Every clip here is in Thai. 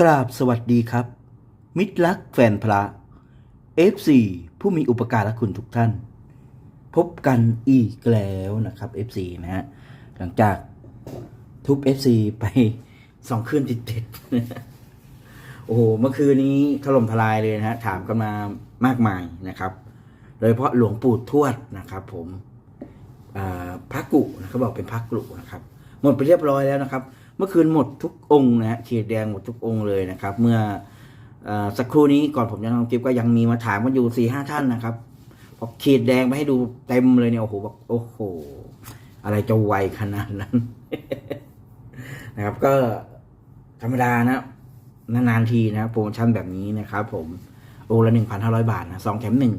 กราบสวัสดีครับ มิตรรักแฟนพระ F4 ผู้มีอุปการะคุณทุกท่าน พบกันอีกแล้วนะครับ F4 นะฮะหลังจากทุบ F4 ไปสองคืนติดๆโอ้โหเมื่อคืนนี้ถล่มทลายเลยนะฮะถามกันมามากมายนะครับโดยเฉพาะหลวงปู่ทวดนะครับ ผมพระกุนะเขาบอกเป็นพระกุนะครับ หมดไปเรียบร้อยแล้วนะครับ มื่อคืนหมดทุกองค์นะฮะขีดแดงหมดทุกองค์เลยนะครับ เมื่ออสักครู่นี้ก่อนผมจะทำคลิปก็ยังมีมาถามกันอยู่สี่ห้าท่านนะครับพอขีดแดงไปให้ดูเต็มเลยเนี่ยโอ้โหบอกโอ้โห อะไรจะไวขนาดนั้น นะครับ ก็ธรรมดานะนานๆทีนะโปรโมชั่นแบบนี้นะครับ ผมองค์ละหนึ่งพันห้าร้อยบาทนะสองแถมหนึ่ง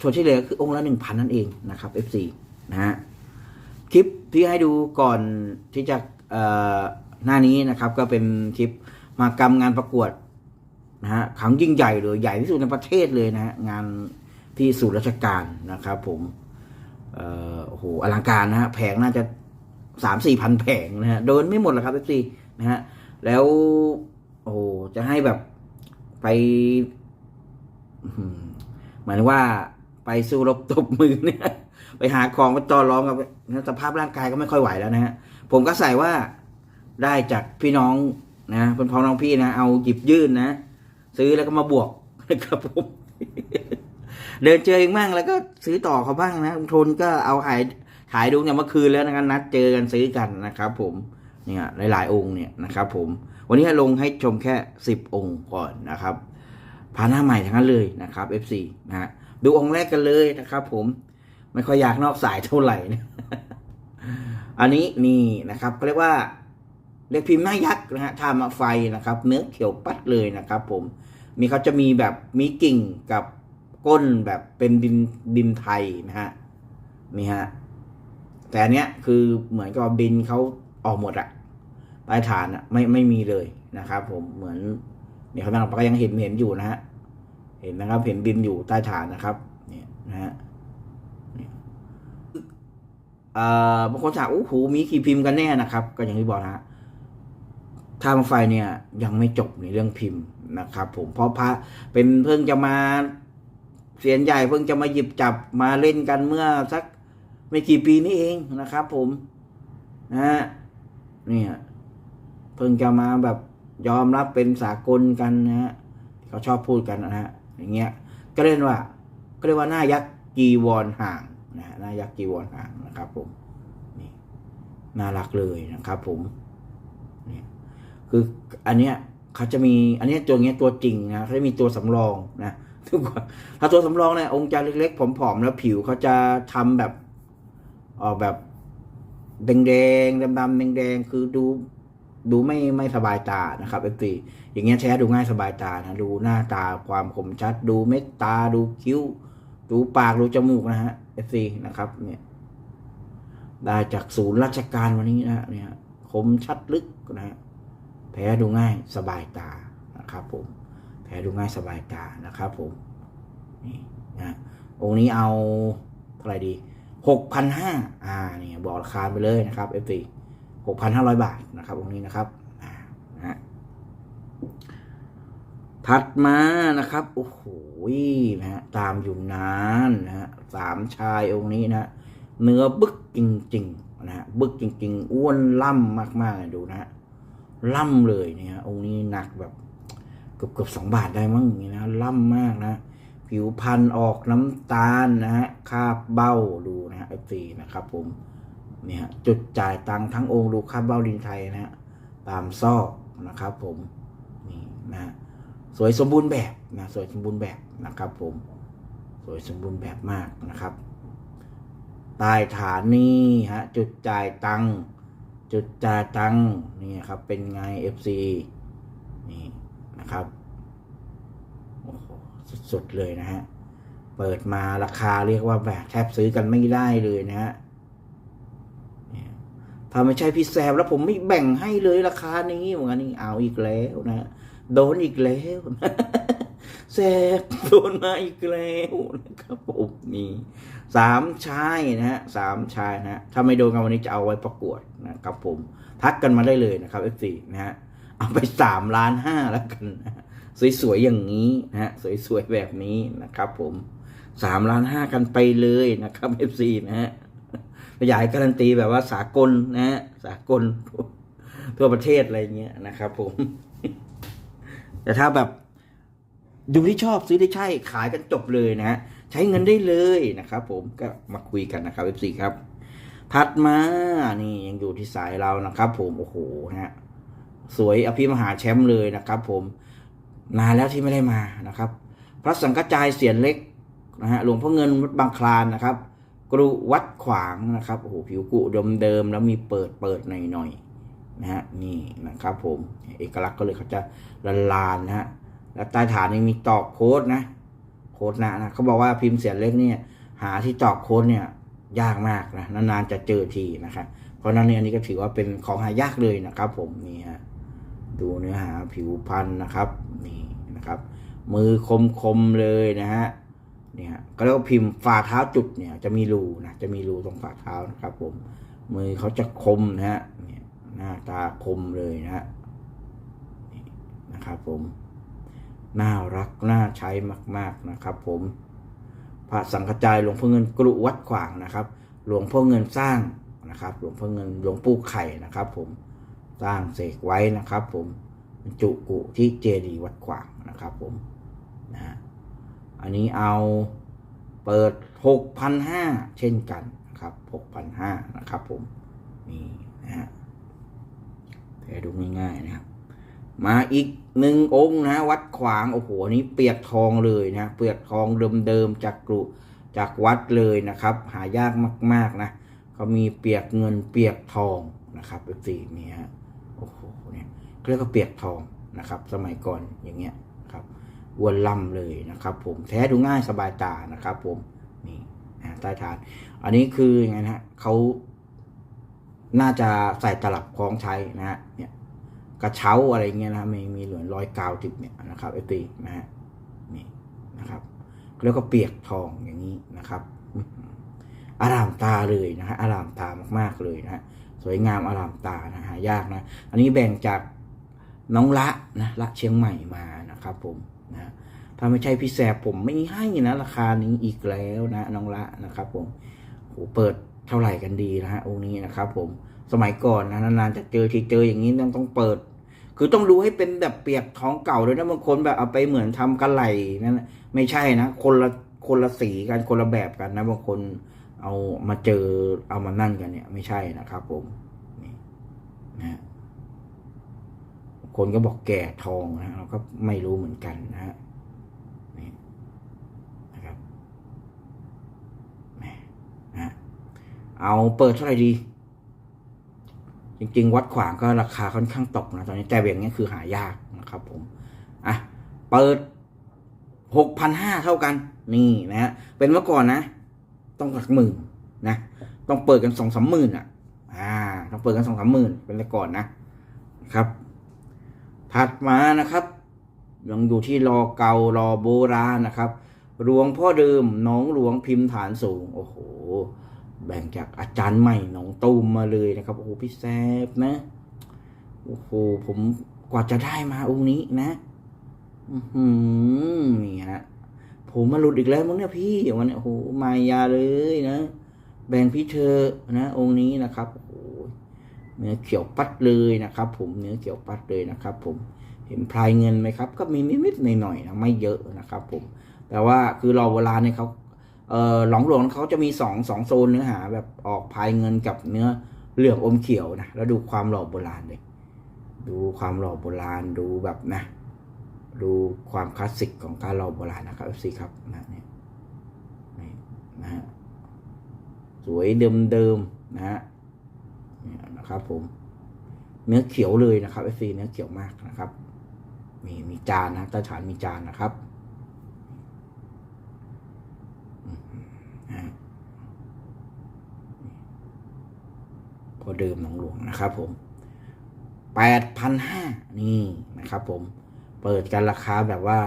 ส่วนที่เหลือคือองค์ละหนึ่งพันนั่นเองนะครับ F4 นะฮะคลิปที่ให้ดูก่อนที่จะเอ่อ หน้านี้นะครับก็เป็นคลิปมากรรมงานประกวดนะฮะครั้งยิ่งใหญ่เลยใหญ่ที่สุดในประเทศเลยนะฮะงานที่ศูนย์ราชการนะครับ ผมเอ่อโอ้โหอลังการนะฮะแผงน่าจะสามสี่พันแผงนะฮะเดินไม่หมดหรอกครับเอฟซีนะฮะแล้วโอ้โหจะให้แบบไปอื้อหือหมายถึงว่าไปสู้รบตบมือเนี่ย ไปหาของมาต่อรองกับสภาพร่างกายก็ไม่ค่อยไหวแล้วนะฮะผมก็ใส่ว่า ได้จากพี่น้องนะเป็นพ้องน้องพี่นะ เอาหยิบยื่นนะ ซื้อแล้วก็มาบวกนะครับผมเดินเจอเองบ้างแล้วก็ซื้อต่อเขาบ้างนะทุนก็เอาหายถ่ายดูเนี่ยเมื่อคืนแล้วนะครับนัดเจอกันซื้อกันนะครับ ผมเนี่ยหลาย ๆ องค์เนี่ยนะครับ ผม วันนี้ลงให้ชมแค่สิบองค์ก่อนนะครับพาหน้าใหม่ทั้งนั้นเลยนะครับ FC นะฮะดูองค์แรกกันเลยนะครับ ผมไม่ค่อยอยากนอกสายเท่าไหร่นะอันนี้นี่นะครับเขาเรียกว่า เรียกพิมพ์หน้ายักษ์นะฮะท่ามาไฟนะครับ เนื้อเขียวปัดเลยนะครับ ผมมีเขาจะมีแบบมีกิ่งกับก้นแบบเป็นดินดินไทยนะฮะนี่ฮะแต่อันเนี้ยคือเหมือนกับดินเขาออกหมดอะใต้ฐานอะไม่ไม่มีเลยนะครับ ผมเหมือนเนี่ยเขาก็ยังเห็นเห็นอยู่นะฮะเห็นนะครับ เห็นดินอยู่ใต้ฐานนะครับ เนี่ยนะฮะบางคนถามโอ้โหมีกี่พิมพ์กันแน่นะครับ ก็อย่างที่บอกนะฮะ ทางไฟเนี่ยยังไม่จบในเรื่องพิมพ์นะครับ ผมเพราะพระเป็นเพิ่งจะมาเสียนใหญ่เพิ่งจะมาหยิบจับมาเล่นกันเมื่อสักไม่กี่ปีนี้เองนะครับผมนะฮะเนี่ยเพิ่งจะมาแบบยอมรับเป็นสากลกันนะฮะเขาชอบพูดกันนะฮะอย่างเงี้ยก็เรียกว่าก็เรียกว่าหน้ายักษ์จีวรห่างนะหน้ายักษ์จีวรห่างนะครับ ผมนี่น่ารักเลยนะครับ ผม คืออันเนี้ยเขาจะมีอันเนี้ยตัวเนี้ยตัวจริงนะเขาจะมีตัวสำรองนะทุกคนถ้าตัวสำรองเนี่ยองค์จาเล็กๆผอมๆแล้วผิวเขาจะทำแบบออกแบบแดงๆดำๆแดงๆคือดูดูไม่ไม่สบายตานะครับเอฟซีอย่างเงี้ยใช้ดูง่ายสบายตานะดูหน้าตาความคมชัด ดูเม็ดตาดูคิ้ว ดูปากดูจมูกนะฮะเอฟซีนะครับ เนี่ย ได้จากศูนย์ราชการวันนี้นะเนี่ยคมชัดลึกนะฮะ แผลดูง่ายสบายตานะครับผมแผลดูง่ายสบายตานะครับผมนี่นะองค์นี้เอาเท่าไหร่ดีหกพันห้าอ่าเนี่ยบอกราคาไปเลยนะครับเอฟซีหกพันห้าร้อยบาทนะครับองค์นี้นะครับอ่านะฮะถัดมานะครับโอ้โหนะฮะตามอยู่นานนะฮะสามชายองค์นี้นะเนื้อบึกจริงๆนะฮะบึกจริง ๆ อ้วนล่ำมากๆเลยดูนะฮะ ล่ำเลยเนี่ยองค์นี้หนักแบบเกือบเกือบสองบาทได้มั้งนี้นะล่ำมากนะ ผิวพันธุ์ออกน้ำตาลนะฮะคาบเบ้าดูนะฮะเอฟซีนะครับผมเนี่ย จุดจ่ายตังทั้งองค์ดูคาบเบ้าดินไทยนะฮะตามซอกนะครับผมนี่นะฮะสวยสมบูรณ์แบบนะสวยสมบูรณ์แบบนะครับผมสวยสมบูรณ์แบบมากนะครับใต้ฐานนี่ฮะจุดจ่ายตังค์ จุดจ่าตังนี่ครับ เป็นไง FC นี่นะครับโอ้โหสุดๆเลยนะฮะ เปิดมาราคาเรียกว่าแบบแทบซื้อกันไม่ได้เลยนะฮะถ้าไม่ใช่พี่แซมแล้วผมไม่แบ่งให้เลยราคานี้เหมือนกันนี่เอาอีกแล้วนะฮะโดนอีกแล้ว แซบโดนมาอีกแล้วนะครับผมนี่สามชายนะฮะสามชายนะฮะถ้าไม่โดนกันวันนี้จะเอาไว้ประกวดนะครับผมทักกันมาได้เลยนะครับ F4 นะฮะเอาไปสามล้านห้าแล้วกันนะสวยๆอย่างนี้นะฮะสวยๆแบบนี้นะครับ ผมสามล้านห้ากันไปเลยนะครับเอฟซีนะฮะอยากการันตีแบบว่าสากลนะฮะสากลทั่วประเทศอะไรเงี้ยนะครับผม แต่ถ้าแบบ ดูที่ชอบซื้อได้ใช่ขายกันจบเลยนะฮะใช้เงินได้เลยนะครับผมก็มาคุยกันนะครับเอฟซีครับถัดมานี่ยังอยู่ที่สายเรานะครับ ผมโอ้โหนะฮะสวยอภิมหาแชมป์เลยนะครับ ผมนานแล้วที่ไม่ได้มานะครับ พระสังฆจายเสียนเล็กนะฮะหลวงพ่อเงินวัดบางคลานนะครับ กรุวัดขวางนะครับโอ้โหผิวกุเดิมๆแล้วมีเปิดเปิดหน่อยๆนะฮะนี่นะครับ ผมเอกลักษณ์ก็เลยเขาจะลานนะฮะ แล้วใต้ฐานยังมีตอกโค้ดนะ โค้ดนะนะเขาบอกว่าพิมพ์เสียนเล็กเนี่ย หาที่ตอกโค้ดเนี่ย ยากมากนะนานๆจะเจอทีนะครับเพราะนั้นเนี่ยอันนี้ก็ถือว่าเป็นของหายากเลยนะครับ ผมนี่ฮะดูเนื้อหาผิวพันธุ์นะครับนี่นะครับ มือคมๆเลยนะฮะเนี่ยฮะก็เรียกว่าพิมพ์ฝ่าเท้าจุดเนี่ย จะมีรูนะจะมีรูตรงฝ่าเท้านะครับ ผม มือเขาจะคมนะฮะเนี่ยหน้าตาคมเลยนะฮะนี่นะครับผม น่ารักน่าใช้มาก ๆนะครับ ผมพระสังฆจายหลวงพ่อเงินกรุวัดขวางนะครับ หลวงพ่อเงินสร้างนะครับ หลวงพ่อเงินหลวงปู่ไข่นะครับ ผมสร้างเสกไว้นะครับ ผมจุกุที่เจดีวัดขวางนะครับ ผมนะฮะอันนี้เอาเปิดหกพันห้าเช่นกันนะครับหกพันห้านะครับ ผมนี่นะฮะแต่ดูง่ายๆนะครับ มาอีกหนึ่งองค์นะวัดขวางโอ้โหนี้เปียกทองเลยนะเปียกทองเดิมๆจากกรุจากวัดเลยนะครับ หายากมากๆนะเขามีเปียกเงินเปียกทองนะครับเป็นสีนี้ฮะโอ้โหเนี่ยเรียกว่าเปียกทองนะครับ สมัยก่อนอย่างเงี้ยครับวนลำเลยนะครับ ผมแท้ดูง่ายสบายตานะครับ ผมนี่ใต้ฐาน อันนี้คือยังไงนะฮะเขาน่าจะใส่ตลับคล้องใช้นะฮะเนี่ย กระเช้าอะไรเงี้ยนะมีมีเหลือรอยกาวติดเนี่ยนะครับไอตีนะฮะนี่นะครับแล้วก็เปียกทองอย่างนี้นะครับอารามตาเลยนะฮะอารามตามากๆเลยนะฮะสวยงามอารามตานะหายากนะ อันนี้แบ่งจากน้องละนะละเชียงใหม่มานะครับ ผมนะถ้าไม่ใช่พี่แสบผมไม่ให้นะราคานี้อีกแล้วนะน้องละนะครับ ผมโหเปิดเท่าไหร่กันดีนะฮะองค์นี้นะครับ ผมสมัยก่อนนะนานๆจะเจอทีเจออย่างนี้ต้องต้องเปิด คือต้องดูให้เป็นแบบเปียกท้องเก่าด้วยนะบางคนแบบเอาไปเหมือนทำกระไหลนั่นน่ะไม่ใช่นะคนละคนละสีกันคนละแบบกันนะบางคนเอามาเจอเอามานั่นกันเนี่ย ไม่ใช่นะครับผมนี่นะฮะคนก็บอกแก่ทองนะเราก็ไม่รู้เหมือนกันนะฮะนี่นะครับนะฮะเอาเปิดเท่าไหร่ดี จริง ๆ วัดขวางก็ราคาค่อนข้างตกนะตอนนี้แต่อย่างเงี้คือหายากนะครับผมอะเปิดหกพันห้าเท่ากัน นี่นะฮะเป็นเมื่อก่อนนะ ต้องหลักหมื่นนะต้องเปิดกันสองสามหมื่นอะอ่าต้องเปิดกันสองสามหมื่นเป็นแต่ก่อนนะครับ ถัดมานะครับยังอยู่ที่รอเก่ารอโบราณนะครับหลวงพ่อเดิมน้องหลวงพิมพ์ฐานสูง โอ้โห แบ่งจากอาจารย์ใหม่หนองตูมมาเลยนะครับ โอ้โหพี่แซบนะ โอ้โหผมกว่าจะได้มาองค์นี้นะ อือหือนี่ฮะผมมาหลุดอีกแล้วมั้งเนี่ยพี่วันนี้โอ้โหมายาเลยนะ แบ่งพี่เธอนะองค์นี้นะครับโอ้โหเนื้อเขียวปัดเลยนะครับ ผมเนื้อเขียวปัดเลยนะครับ ผมเห็นพลายเงินไหมครับ ก็มีนิดๆหน่อยๆนะไม่เยอะนะครับ ผม แต่ว่าคือรอเวลาเนี่ยเขา เออหลองหลวงเขาจะมีสองสองโซนเนื้อหาแบบออกพายเงินกับเนื้อเหลืองอมเขียวนะแล้วดูความหล่อโบราณเลยดูความหล่อโบราณดูแบบนะ ดูความคลาสสิกของการหล่อโบราณนะครับ FC ครับนะเนี่ยนะฮะสวยเดิมๆนะฮะนะครับผม เนื้อเขียวเลยนะครับ FC เนื้อเขียวมากนะครับ มีมีจานนะต้ฐานมีจานนะครับอืมนะฮะ พอเดิมหนองหลวงนะครับผมแปดพันห้านี่นะครับผมเปิดกันราคาแบบว่า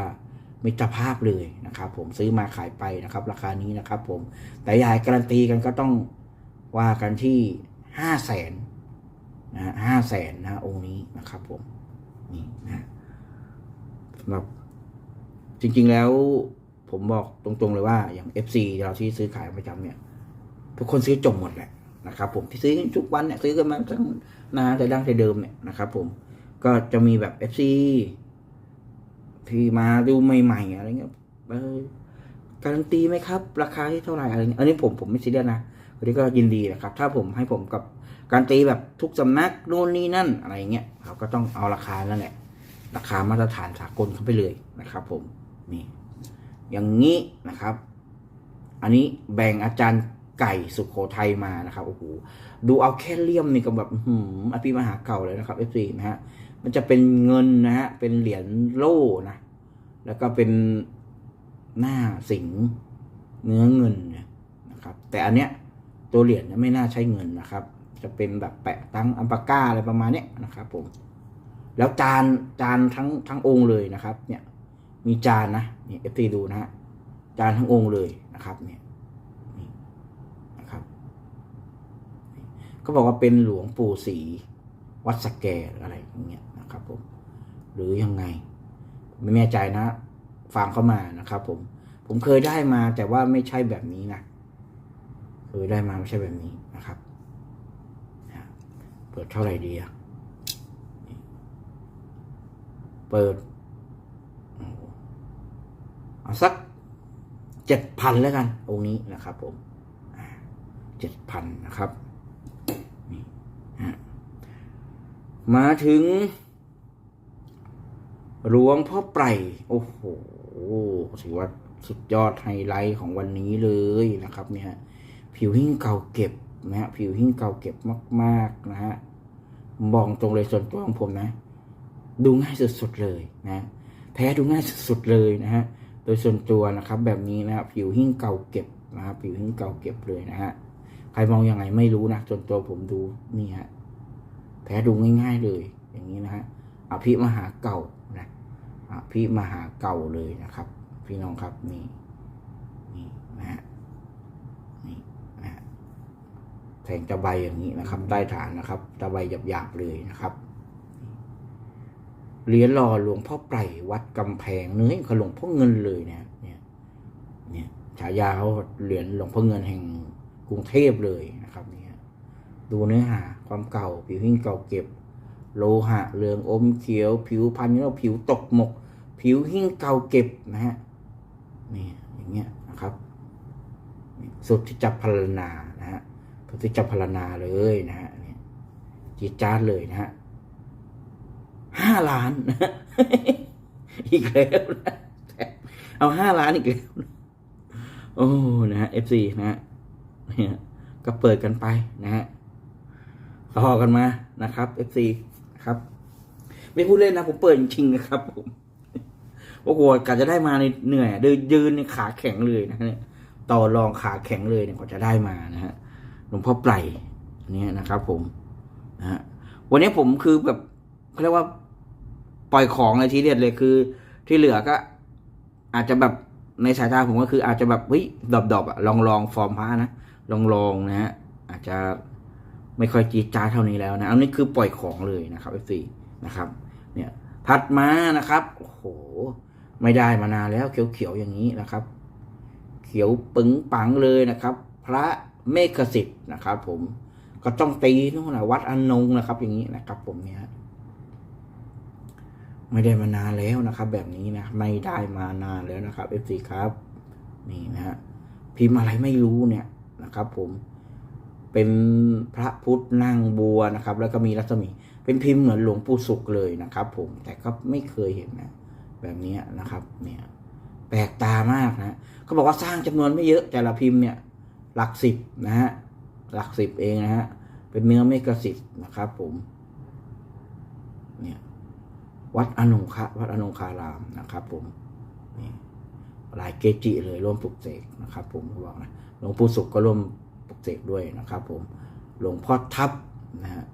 มิตรภาพเลยนะครับ ผมซื้อมาขายไปนะครับ ราคานี้นะครับ ผมแต่ยายการันตีกันก็ต้องว่ากันที่ห้าแสนนะห้าแสนนะองค์นี้นะครับ ผมนี่นะสำหรับจริง ๆแล้วผมบอกตรงๆเลยว่าอย่าง FC เราที่ซื้อขายประจำเนี่ย ทุกคนซื้อจมหมดแหละ นะครับผมที่ซื้อทุกวันเนี่ยซื้อกันมาตั้งนานแต่ดั้งแต่เดิมเนี่ยนะครับผมก็จะมีแบบ FC ที่มาดูใหม่ๆอะไรเงี้ยเออการันตีไหมครับ ราคาที่เท่าไหร่อะไรเงี้ยอันนี้ผมผมไม่ซีเรียสนะอันนี้ก็ยินดีนะครับ ถ้าผมให้ผมกับการนตีแบบทุกสำนักโน่นนี่นั่นอะไรเงี้ยเราก็ต้องเอาราคานั่นแหละราคามาตรฐานสากลเข้าไปเลยนะครับ ผมนี่อย่างนี้นะครับ อันนี้แบ่งอาจารย์ ไก่สุขโขทัยมานะครับโอ้โหดูเอาแค่เลี่ยมนี่ก็แบบอื้อหืมอภิมหาเก่าเลยนะครับ F4 นะฮะมันจะเป็นเงินนะฮะเป็นเหรียญโล่นะแล้วก็เป็นหน้าสิงเนื้อเงินนะครับ แต่อันเนี้ยตัวเหรียญไม่น่าใช้เงินนะครับ จะเป็นแบบแปะตั้งอัมปาก้าอะไรประมาณเนี้ยนะครับผมแล้วจานจานทั้งทั้งองค์เลยนะครับ เนี่ย มีจานนะนี่เอฟซีดูนะฮะจานทั้งองค์เลยนะครับ เนี่ยนี่นะครับนี่ ก็บอกว่าเป็นหลวงปู่ศรีวัดสแกรอะไรอย่างเงี้ยนะครับผมหรือยังไง ไม่แน่ใจนะ ฟังเข้ามานะครับ ผม ผมเคยได้มาแต่ว่าไม่ใช่แบบนี้นะเคยได้มาไม่ใช่แบบนี้นะครับเปิดเท่าไหร่ดีอะเปิดเอาสักเจ็ดพันแล้วกันองค์นี้นะครับผมเจ็ดพันนะครับนี่ฮะ มาถึง หลวงพ่อไพรโอ้โหถือว่าสุดยอดไฮไลท์ของวันนี้เลยนะครับเนี่ยผิวหิ้งเก่าเก็บนะฮะผิวหิ้งเก่าเก็บมากๆนะฮะบอกตรงเลยส่วนตัวของผมนะ ดูง่ายสุดๆเลยนะแท้ดูง่ายสุดๆเลยนะฮะโดยส่วนตัวนะครับ แบบนี้นะผิวหิ้งเก่าเก็บนะครับผิวหิ้งเก่าเก็บเลยนะฮะใครมองยังไงไม่รู้นะส่วนตัวผมดูนี่ฮะ แท้ดูง่ายๆเลย อย่างนี้นะฮะอภิมหาเก่านะอภิมหาเก่าเลยนะครับ พี่น้องครับนี่นี่นะฮะนี่นะฮะแทงตะไบอย่างนี้นะครับ ใต้ฐานนะครับตะไบหยาบๆเลยนะครับเหรียญหล่อหลวงพ่อไพรวัดกำแพงเนื้อขหลวงพ่อเงินเลยเนี่ยเนี่ยเนี่ยฉายาเขาเหรียญหลวงพ่อเงินแห่งกรุงเทพเลยนะครับเนี่ยดูเนื้อหา ความเก่า ผิวหิ้งเก่าเก็บ โลหะเหลืองอมเขียว ผิวพันธุ์แล้วผิวตกหมก ผิวหิ้งเก่าเก็บนะฮะนี่อย่างเงี้ยนะครับสุดที่จะพรรณนานะฮะสุดที่จะพรรณนาเลยนะฮะนี่จีจ้าเลยนะฮะห้าล้านอีกแล้วนะเอาห้าล้านอีกแล้วโอ้ นะฮะ FC นะฮะเนี่ยก็เปิดกันไปนะฮะ ต่อกันมานะครับ FC ครับ ไม่พูดเล่นนะผมเปิดจริงนะครับผมโอ้โหกะจะได้มาในเหนื่อยเดินยืนในขาแข็งเลยนะเนี่ยต่อรองขาแข็งเลยเนี่ยกว่าจะได้มานะฮะหลวงพ่อไพรเนี่ยนะครับ ผมนะฮะวันนี้ผมคือแบบเขาเรียกว่าปล่อยของเลยทีเด็ดเลยคือ ที่เหลือก็ อาจจะแบบในสายตาผมก็คืออาจจะแบบเฮ้ยดอบดอบๆอะลองลองฟอร์มพระนะลองลองนะฮะอาจจะ ไม่ค่อยจีดจ้าเท่านี้แล้วนะ อันนี้คือปล่อยของเลยนะครับ f อนะครับ เนี่ยถัดมานะครับ โอ้โห ไม่ได้มานานแล้วเขียวๆอย่างนี้นะครับ เขียวปึงปังเลยนะครับ พระเมฆสิทธิ์นะครับ ผมก็ต้องตีนู่นนะวัดอนงนะครับ อย่างนี้นะครับ ผมเนี่ยไม่ได้มานานแล้วนะครับ แบบนี้นะไม่ได้มานานแล้วนะครับ FC ครับ นี่นะฮะพิมพ์อะไรไม่รู้เนี่ยนะครับ ผม เป็นพระพุทธนั่งบัวนะครับ แล้วก็มีรัศมี เป็นพิมพ์เหมือนหลวงปู่สุขเลยนะครับ ผมแต่ก็ไม่เคยเห็นนะ แบบนี้นะครับ เนี่ยแปลกตามากนะเขาบอกว่าสร้างจำนวนไม่เยอะแต่ละพิมพ์เนี่ยหลักสิบนะฮะหลักสิบเองนะฮะเป็นเนื้อเมกะสิทธ์นะครับ ผม เนี่ยวัดอนงคะวัดอนงคารามนะครับ ผมนี่หลายเกจิเลยร่วมปลุกเสกนะครับ ผมบอกนะหลวงปู่สุขก็ร่วม ปลุกเสกด้วยนะครับ ผมหลวงพ่อทับนะฮะ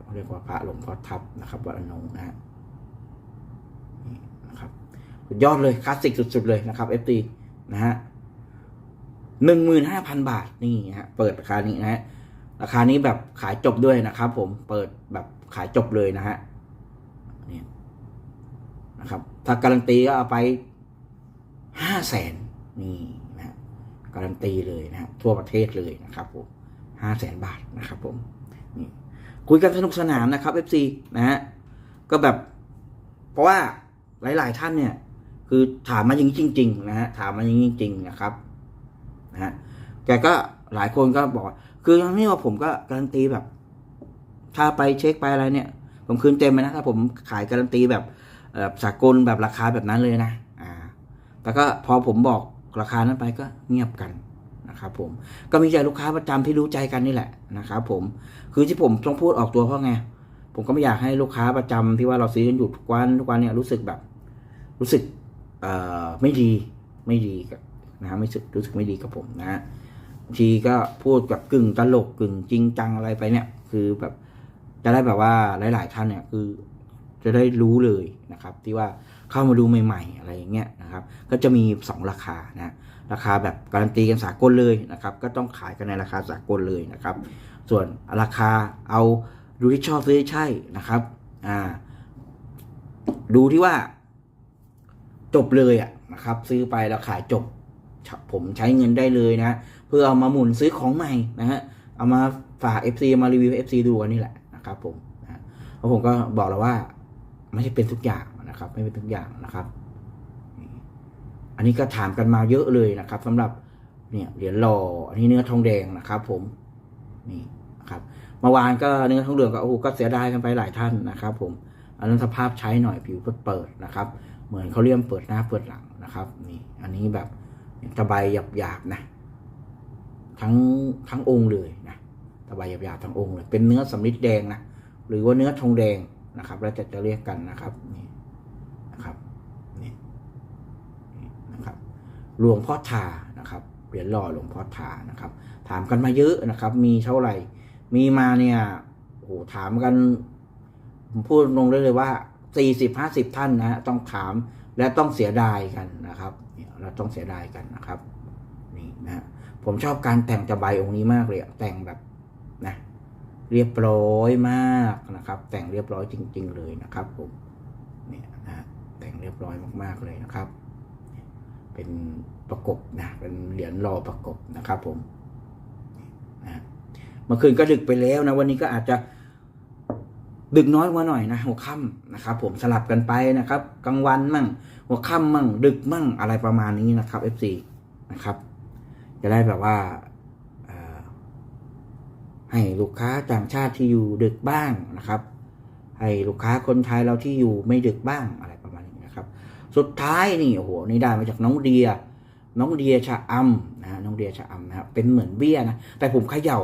เขาเรียกว่าพระหลวงพ่อทับนะครับวัดอนงนะฮะนี่นะครับยอดเลยคลาสสิกสุด ๆ เลยนะครับเอฟตีนะฮะหนึ่งหมื่นห้าพันบาทนี่ฮะเปิดราคานี้นะฮะราคานี้แบบขายจบด้วยนะครับ ผมเปิดแบบขายจบเลยนะฮะนี่นะครับ ถ้าการันตีก็เอาไปห้าแสนนี่ การันตีเลยนะฮะทั่วประเทศเลยนะครับผมห้าแสนบาทนะครับผมนี่คุยกันสนุกสนานนะครับ FC นะฮะก็แบบ เพราะว่าหลาย ๆ ท่านเนี่ย คือถามมาอย่างนี้จริง ๆ นะฮะถามมาอย่างนี้จริง ๆ นะครับนะฮะแกก็หลายคนก็บอก คือทั้งนี้ว่าผมก็การันตีแบบ ถ้าไปเช็คไปอะไรเนี่ย ผมคืนเต็มไปนะถ้าผมขายการันตีแบบเอ่อสากลแบบราคาแบบนั้นเลยนะ อ่า แต่ก็พอผมบอก ราคานั้นไปก็เงียบกันนะครับผมก็มีใจลูกค้าประจำที่รู้ใจกันนี่แหละนะครับผมคือที่ผมต้องพูดออกตัวเพราะไงผมก็ไม่อยากให้ลูกค้าประจำที่ว่าเราซื้อกันอยู่ทุกวันทุกวันเนี่ยรู้สึกแบบ รู้สึกเอ่อไม่ดีไม่ดีกับนะฮะไม่รู้สึกรู้สึกไม่ดีกับผมนะฮะทีก็พูดแบบกึ่งตลกกึ่งจริงจังอะไรไปเนี่ย คือแบบจะได้แบบว่าหลาย ๆ ท่านเนี่ยคือจะได้รู้เลยนะครับ ที่ว่าเข้ามาดูใหม่ ๆ อะไรอย่างเงี้ย นะครับ ก็จะมีสองราคานะราคาแบบการันตีกันสากลเลยนะครับ ก็ต้องขายกันในราคาสากลเลยนะครับ ส่วนราคาเอาดูที่ชอบซื้อใช่นะครับอ่าดูที่ว่า จบเลยอะนะครับ ซื้อไปแล้วขายจบ ผมใช้เงินได้เลยนะเพื่อเอามาหมุนซื้อของใหม่นะฮะเอามาฝาก FC มารีวิว FC ดูกันนี่แหละนะครับผมนะแล้วผมก็บอกแล้วว่า ไม่ใช่เป็นทุกอย่างนะครับ ไม่เป็นทุกอย่างนะครับ อันนี้ก็ถามกันมาเยอะเลยนะครับสำหรับเนี่ยเหรียญหล่ออันนี้เนื้อทองแดงนะครับ ผมนี่ครับเมื่อวานก็เนื้อทองเหลืองก็โอ้โหก็เสียดายกันไปหลายท่านนะครับ ผม อันนั้นสภาพใช้หน่อยผิวเปิดนะครับ เหมือนเขาเรียมเปิดหน้าเปิดหลังนะครับนี่อันนี้แบบตะไบหยาบๆนะ ทั้งทั้งองค์เลยนะตะไบหยาบๆทั้งองค์เลย เป็นเนื้อสำริดแดงนะหรือว่าเนื้อทองแดงนะครับ แล้วจะจะเรียกกันนะครับนี่นะครับนี่นี่นะครับ หลวงพ่อทานะครับเหรียญหล่อหลวงพ่อทานะครับ ถามกันมาเยอะนะครับ มีเท่าไหร่ มีมาเนี่ยโอ้โหถามกันผมพูดลงได้เลยว่าสี่สิบห้าสิบท่านนะต้องถามและต้องเสียดายกันนะครับเราต้องเสียดายกันนะครับนี่นะผมชอบการแต่งจะใบองค์นี้มากเลยแต่งแบบนะเรียบร้อยมากนะครับ แต่งเรียบร้อยจริง ๆ เลยนะครับผมเนี่ยนะแต่งเรียบร้อยมากๆเลยนะครับ เป็นประกบนะเป็นเหรียญรอประกบนะครับ ผมนะเมื่อคืนก็ดึกไปแล้วนะ วันนี้ก็อาจจะดึกน้อยกว่าหน่อยนะหัวค่ำนะครับ ผมสลับกันไปนะครับกลางวันมั่ง หัวค่ำมั่ง ดึกมั่งอะไรประมาณนี้นะครับ FC นะครับ จะได้แบบว่าให้ลูกค้าต่างชาติที่อยู่ดึกบ้างนะครับ ให้ลูกค้าคนไทยเราที่อยู่ไม่ดึกบ้างอะไร สุดท้ายนี่โอ้โหนี่ได้มาจากน้องเดีย น้องเดียชะอำนะฮะน้องเดียชะอำนะครับเป็นเหมือนเบี้ยนะแต่ผมเขย่า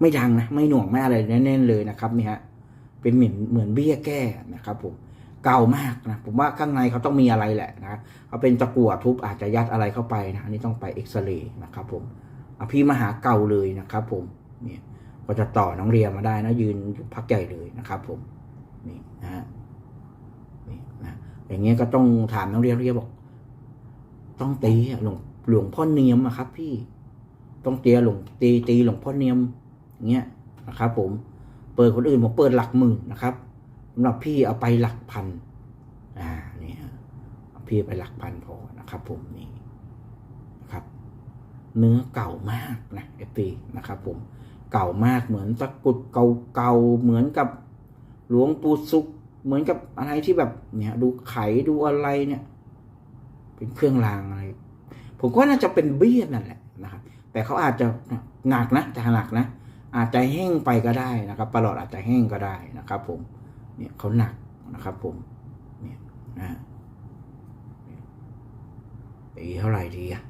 ไม่ดังนะไม่หน่วงไม่อะไรแน่นๆเลยนะครับนี่ฮะเป็นเหมือนเหมือนเบี้ยแก้นะครับผมเก่ามากนะผมว่าข้างในเขาต้องมีอะไรแหละนะเขาเป็นตะกั่วทุบอาจจะยัดอะไรเข้าไปนะอันนี้ต้องไปเอ็กซเรย์นะครับ ผมอภิมหาเก่าเลยนะครับ ผมเนี่ยก็จะต่อน้องเรียมาได้นะยืนพักใหญ่เลยนะครับ ผมนี่นะฮะ อย่างเงี้ยก็ต้องถามน้องเรียนเรียบอก ต้องตีหลวงหลวงพ่อเนียมอะครับ พี่ต้องเตียหลวงตีตีหลวงพ่อเนียมอย่างเงี้ยนะครับ ผมเปิดคนอื่นผมเปิดหลักหมื่นนะครับสำหรับพี่เอาไปหลักพันอ่านี่ฮะพี่ไปหลักพันพอนะครับ ผมนี่นะครับ เนื้อเก่ามากนะเอฟีนะครับ ผมเก่ามากเหมือนตะกุดเก่าๆเหมือนกับหลวงปู่สุก เหมือนกับอะไรที่แบบเนี่ย ดูไขดูอะไรเนี่ย เป็นเครื่องรางอะไร ผมก็น่าจะเป็นเบี้ยนั่นแหละนะครับ แต่เขาอาจจะหนักนะจะหนักนะอาจจะแห้งไปก็ได้นะครับประหลอดอาจจะแห้งก็ได้นะครับ ผม เนี่ยเขาหนักนะครับ ผม เนี่ยนะตีเท่าไหร่ดีอะ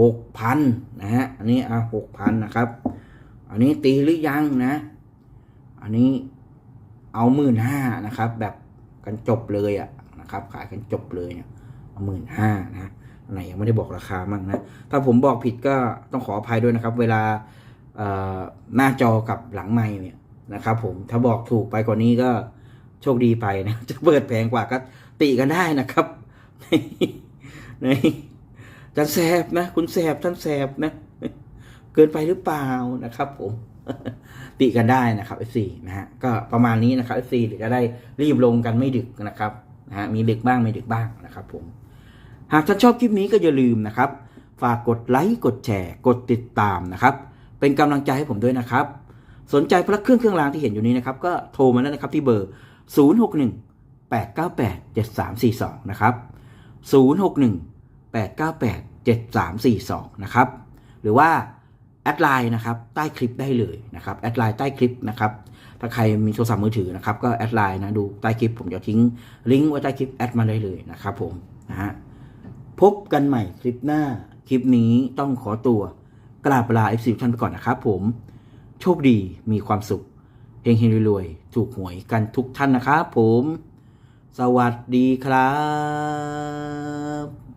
หกพันนะฮะ อันนี้อะหกพันนะครับ อันนี้ตีหรือยังนะ อันนี้ เอาหมื่นห้านะครับ แบบกันจบเลยอะนะครับ ขายกันจบเลยเนี่ยเอาหมื่นห้านะไหนยังไม่ได้บอกราคามั่งนะ ถ้าผมบอกผิดก็ต้องขออภัยด้วยนะครับ เวลาหน้าจอกับหลังไม้เนี่ยนะครับ ผมถ้าบอกถูกไปกว่านี้ก็โชคดีไปนะจะเปิดแพงกว่าก็ติกันได้นะครับในจันแสบนะ คุณแสบท่านแสบนะ เกินไปหรือเปล่านะครับผม ติกันได้นะครับ FC นะฮะก็ประมาณนี้นะครับ FC เดี๋ยวจะได้รีบลงกันไม่ดึกนะครับนะฮะมีดึกบ้างไม่ดึกบ้างนะครับผมหากท่านชอบคลิปนี้ก็อย่าลืมนะครับ ฝากกดไลค์กดแชร์กดติดตามนะครับ เป็นกำลังใจให้ผมด้วยนะครับ สนใจพระเครื่องเครื่องรางที่เห็นอยู่นี้นะครับ ก็โทรมาได้นะครับที่เบอร์ 061 898 7342 นะครับ 061 898 7342 นะครับ หรือว่า แอดไลน์นะครับใต้คลิปได้เลยนะครับแอดไลน์ใต้คลิปนะครับถ้าใครมีโทรศัพท์มือถือนะครับก็แอดไลน์นะดูใต้คลิปผมจะทิ้งลิงก์ไว้ใต้คลิปแอดมาได้เลยนะครับผมนะฮะพบกันใหม่คลิปหน้าคลิปนี้ต้องขอตัวกราบลา FC ทุกท่านไปก่อนนะครับผมโชคดีมีความสุขเฮงเฮงรวยๆถูกหวยกันทุกท่านนะครับผม สวัสดีครับ